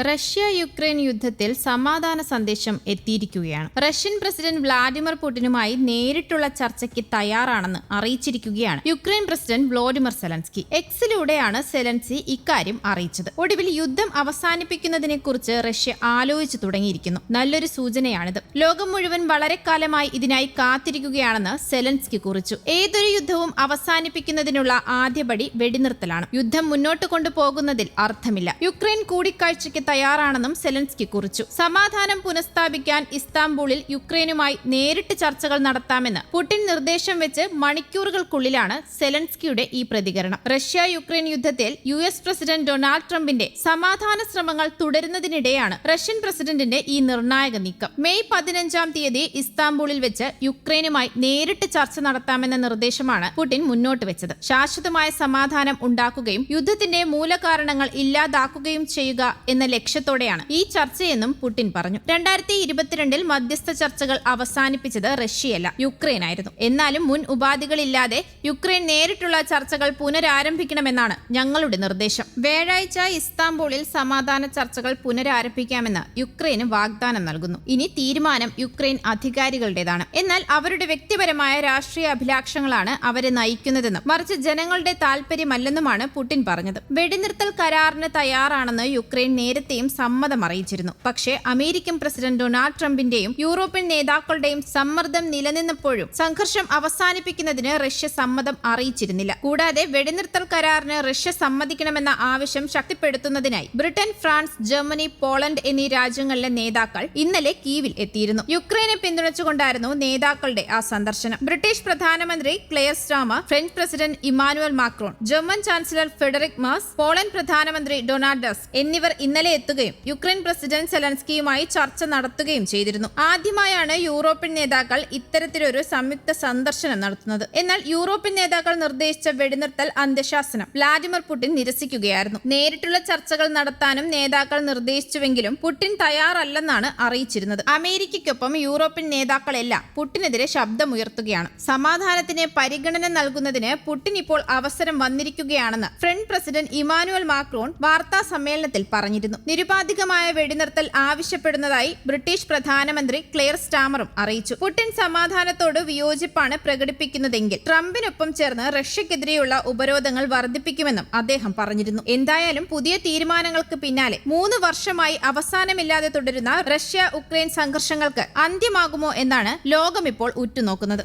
Russia Ukraine യുദ്ധത്തിൽ സമാധാന സന്ദേശം എത്തിയിരിക്കുകയാണ്. റഷ്യൻ പ്രസിഡന്റ് വ്ളാഡിമിർ പുടിനുമായി നേരിട്ടുള്ള ചർച്ചയ്ക്ക് തയ്യാറാണെന്ന് അറിയിച്ചിരിക്കുകയാണ് യുക്രൈൻ പ്രസിഡന്റ് വ്ളോഡിമിർ സെലൻസ്കി. എക്സിലൂടെയാണ് സെലൻസി ഇക്കാര്യം അറിയിച്ചത്. ഒടുവിൽ യുദ്ധം അവസാനിപ്പിക്കുന്നതിനെക്കുറിച്ച് റഷ്യ ആലോചിച്ചു തുടങ്ങിയിരിക്കുന്നു. നല്ലൊരു സൂചനയാണിത്. ലോകം മുഴുവൻ വളരെ കാലമായി ഇതിനായി കാത്തിരിക്കുകയാണെന്ന് സെലൻസ്കി കുറിച്ചു. ഏതൊരു യുദ്ധവും അവസാനിപ്പിക്കുന്നതിനുള്ള ആദ്യപടി വെടിനിർത്തലാണ്. യുദ്ധം മുന്നോട്ട് കൊണ്ടുപോകുന്നതിൽ അർത്ഥമില്ല. യുക്രൈൻ കൂടിക്കാഴ്ചയ്ക്ക് തയ്യാറാണെന്നും സെലൻസ്കി കുറിച്ചു. സമാധാനം പുനഃസ്ഥാപിക്കാൻ ഇസ്താംബൂളിൽ യുക്രൈനുമായി നേരിട്ട് ചർച്ചകൾ നടത്താമെന്ന് പുടിൻ നിർദ്ദേശം വെച്ച് മണിക്കൂറുകൾക്കുള്ളിലാണ് സെലൻസ്കിയുടെ ഈ പ്രതികരണം. റഷ്യ യുക്രൈൻ യുദ്ധത്തിൽ യു എസ് പ്രസിഡന്റ് ഡൊണാൾഡ് ട്രംപിന്റെ സമാധാന ശ്രമങ്ങൾ തുടരുന്നതിനിടെയാണ് റഷ്യൻ പ്രസിഡന്റിന്റെ ഈ നിർണായക നീക്കം. മെയ് പതിനഞ്ചാം തീയതി ഇസ്താംബൂളിൽ വെച്ച് യുക്രൈനുമായി നേരിട്ട് ചർച്ച നടത്താമെന്ന നിർദ്ദേശമാണ് പുടിൻ മുന്നോട്ട് വെച്ചത്. ശാശ്വതമായ സമാധാനം ഉണ്ടാക്കുകയും യുദ്ധത്തിന്റെ മൂലകാരണങ്ങൾ ഇല്ലാതാക്കുകയും ചെയ്യുക എന്ന ലക്ഷ്യത്തോടെയാണ് ഈ ചർച്ചയെന്നും പുടിൻ പറഞ്ഞു. രണ്ടായിരത്തി ഇരുപത്തിരണ്ടിൽ മധ്യസ്ഥ ചർച്ചകൾ അവസാനിപ്പിച്ചത് റഷ്യയല്ല യുക്രൈൻ ആയിരുന്നു എന്നാലും മുൻ ഉപാധികളില്ലാതെ യുക്രൈൻ നേരിട്ടുള്ള ചർച്ചകൾ പുനരാരംഭിക്കണമെന്നാണ് ഞങ്ങളുടെ നിർദ്ദേശം. വ്യാഴാഴ്ച ഇസ്താംബൂളിൽ സമാധാന ചർച്ചകൾ പുനരാരംഭിക്കാമെന്ന് യുക്രൈന് വാഗ്ദാനം നൽകുന്നു. ഇനി തീരുമാനം യുക്രൈൻ അധികാരികളുടേതാണ്. എന്നാൽ അവരുടെ വ്യക്തിപരമായ രാഷ്ട്രീയ അഭിലാഷങ്ങളാണ് അവരെ നയിക്കുന്നതെന്നും മറിച്ച് ജനങ്ങളുടെ താൽപര്യമല്ലെന്നുമാണ് പുടിൻ പറഞ്ഞത്. വെടിനിർത്തൽ കരാറിന് തയ്യാറാണെന്ന് യുക്രൈൻ നേരത്തെയും സമ്മതം അറിയിച്ചിരുന്നു. പക്ഷേ അമേരിക്കൻ പ്രസിഡന്റ് ഡൊണാൾഡ് ട്രംപിന്റെയും യൂറോപ്യൻ നേതാക്കളുടെയും സമ്മർദ്ദം നിലനിന്നപ്പോഴും സംഘർഷം അവസാനിപ്പിക്കുന്നതിന് റഷ്യ സമ്മതം അറിയിച്ചിരുന്നില്ല. കൂടാതെ വെടിനിർത്തൽ കരാറിന് റഷ്യ സമ്മതിക്കണമെന്ന ആവശ്യം ശക്തിപ്പെടുത്തുന്നതിനായി ബ്രിട്ടൻ ഫ്രാൻസ് ജർമ്മനി പോളണ്ട് എന്നീ രാജ്യങ്ങളിലെ നേതാക്കൾ ഇന്നലെ കീവിൽ എത്തിയിരുന്നു. യുക്രൈനെ പിന്തുണച്ചുകൊണ്ടായിരുന്നു നേതാക്കളുടെ ആ സന്ദർശനം. ബ്രിട്ടീഷ് പ്രധാനമന്ത്രി Keir Starmer French president Emmanuel Macron German chancellor Friedrich Merz Poland പ്രധാനമന്ത്രി ഡൊണാൾഡ് ഡസ് എന്നിവർ ഇന്നലെ എത്തുകയും യുക്രൈൻ പ്രസിഡന്റ് സെലൻസ്കിയുമായി ചർച്ച നടത്തുകയും ചെയ്തിരുന്നു. ആദ്യമായാണ് യൂറോപ്യൻ നേതാക്കൾ ഇത്തരത്തിലൊരു സംയുക്ത സന്ദർശനം നടത്തുന്നത്. എന്നാൽ യൂറോപ്യൻ നേതാക്കൾ നിർദ്ദേശിച്ച വെടിനിർത്തൽ അന്ത്യശാസനം വ്ളാഡിമിർ പുടിൻ നിരസിക്കുകയായിരുന്നു. നേരിട്ടുള്ള ചർച്ചകൾ നടത്താനും നേതാക്കൾ നിർദ്ദേശിച്ചുവെങ്കിലും പുടിൻ തയ്യാറല്ലെന്നാണ് അറിയിച്ചിരുന്നത്. അമേരിക്കയ്ക്കൊപ്പം യൂറോപ്യൻ നേതാക്കളെല്ലാം പുടിനെതിരെ ശബ്ദമുയർത്തുകയാണ്. സമാധാനത്തിന് പരിഗണന നൽകുന്നതിന് പുടിൻ ഇപ്പോൾ അവസരം വന്നിരിക്കുകയാണെന്ന് ഫ്രഞ്ച് പ്രസിഡന്റ് ഇമാനുവൽ മാക്രോൺ വാർത്താ സമ്മേളനത്തിൽ പറഞ്ഞിരുന്നു. നിരുപാധികമായ വെടിനിർത്തൽ ആവശ്യപ്പെടുന്നതായി ബ്രിട്ടീഷ് പ്രധാനമന്ത്രി ക്ലെയർ സ്റ്റാമറും അറിയിച്ചു. പുടിൻ സമാധാനത്തോട് വിയോജിപ്പാണ് പ്രകടിപ്പിക്കുന്നതെങ്കിൽ ട്രംപിനൊപ്പം ചേർന്ന് റഷ്യക്കെതിരെയുള്ള ഉപരോധങ്ങൾ വർദ്ധിപ്പിക്കുമെന്നും അദ്ദേഹം പറഞ്ഞിരുന്നു. എന്തായാലും പുതിയ തീരുമാനങ്ങൾക്ക് പിന്നാലെ മൂന്ന് വർഷമായി അവസാനമില്ലാതെ തുടരുന്ന റഷ്യ ഉക്രൈൻ സംഘർഷങ്ങൾക്ക് അന്ത്യമാകുമോ എന്നാണ് ലോകം ഇപ്പോൾ ഉറ്റുനോക്കുന്നത്.